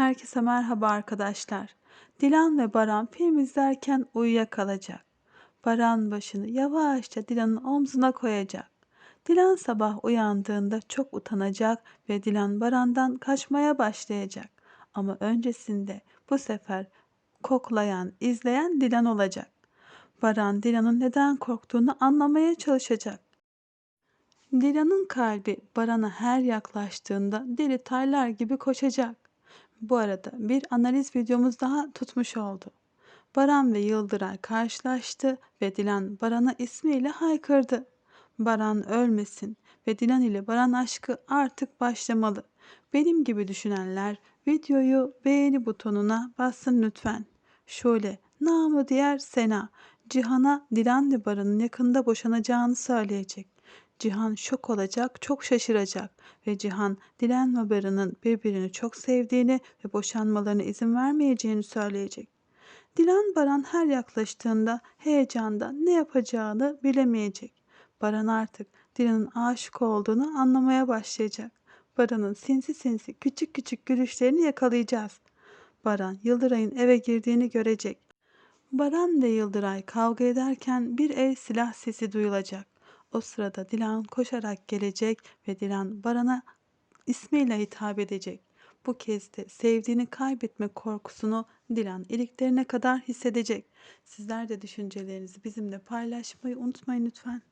Herkese merhaba arkadaşlar. Dilan ve Baran film izlerken uyuyakalacak. Baran başını yavaşça Dilan'ın omzuna koyacak. Dilan sabah uyandığında çok utanacak ve Dilan Baran'dan kaçmaya başlayacak. Ama öncesinde bu sefer koklayan, izleyen Dilan olacak. Baran Dilan'ın neden korktuğunu anlamaya çalışacak. Dilan'ın kalbi Baran'a her yaklaştığında deli taylar gibi koşacak. Bu arada bir analiz videomuz daha tutmuş oldu. Baran ve Yıldıray karşılaştı ve Dilan Baran'a ismiyle haykırdı. Baran ölmesin ve Dilan ile Baran aşkı artık başlamalı. Benim gibi düşünenler videoyu beğeni butonuna bassın lütfen. Şöyle namı diğer Sena, Cihan'a Dilan ve Baran'ın yakında boşanacağını söyleyecek. Cihan şok olacak, çok şaşıracak ve Cihan Dilan ve Baran'ın birbirini çok sevdiğini ve boşanmalarına izin vermeyeceğini söyleyecek. Dilan Baran her yaklaştığında heyecanda ne yapacağını bilemeyecek. Baran artık Dilan'ın aşık olduğunu anlamaya başlayacak. Baran'ın sinsi sinsi küçük küçük gülüşlerini yakalayacağız. Baran Yıldıray'ın eve girdiğini görecek. Baran ve Yıldıray kavga ederken bir el silah sesi duyulacak. O sırada Dilan koşarak gelecek ve Dilan Baran'a ismiyle hitap edecek. Bu kez de sevdiğini kaybetme korkusunu Dilan iliklerine kadar hissedecek. Sizler de düşüncelerinizi bizimle paylaşmayı unutmayın lütfen.